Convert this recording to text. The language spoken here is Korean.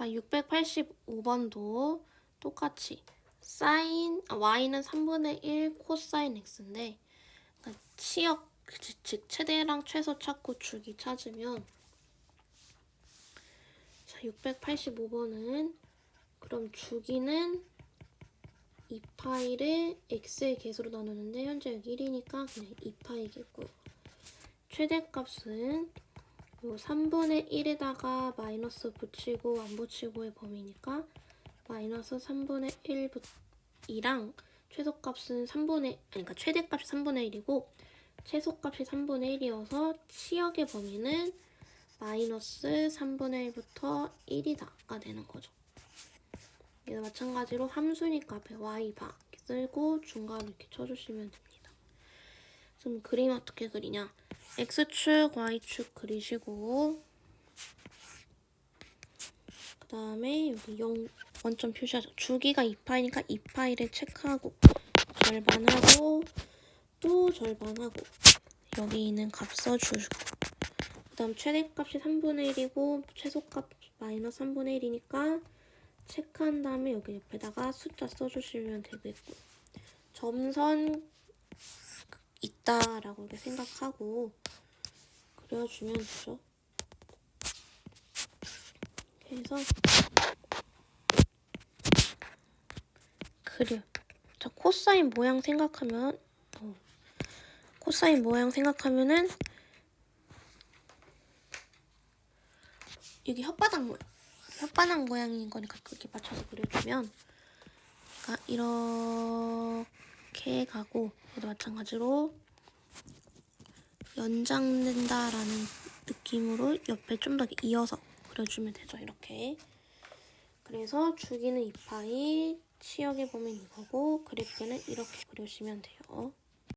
자, 685번도 똑같이 사인 아, y는 3분의 1 코사인 x인데 그러니까 치역 즉, 즉 최대랑 최소 찾고 주기 찾으면 자, 685번은 그럼 주기는 2파이를 x의 개수로 나누는데 현재 여기 1이니까 그냥 2파이겠고요. 최대값은 요 3분의 1에다가 마이너스 붙이고 안 붙이고의 범위니까 마이너스 3분의 1 2랑 최소값은 3분의 아니 그러니까 최대값이 3분의 1이고 최소값이 3분의 1이어서 치역의 범위는 마이너스 3분의 1부터 1이다가 되는 거죠. 얘도 마찬가지로 함수니까 앞에 y 바 쓸고 중간을 이렇게 쳐주시면 됩니다. 그럼 그림 어떻게 그리냐? X축, y축 그리시고 그 다음에 여기 0 원점 표시하죠. 주기가 2파이니까 2파이를 체크하고 절반하고 또 절반하고 여기 있는 값 써주고 그 다음 최대값이 3분의 1이고 최소값 마이너스 3분의 1이니까 체크한 다음에 여기 옆에다가 숫자 써주시면 되겠고 점선 있다라고 이렇게 생각하고 그려주면 되죠. 이렇게 해서 그려. 자 코사인 모양 생각하면 어, 코사인 모양 생각하면은 여기 혓바닥 모양 혓바닥 모양인 거니까 그렇게 맞춰서 그려주면 그러니까 이렇게 가고 얘도 마찬가지로 연장된다라는 느낌으로 옆에 좀 더 이어서 그려주면 되죠 이렇게. 그래서 주기는 2파이 치역에 보면 이거고 그래프는 이렇게 그려주시면 돼요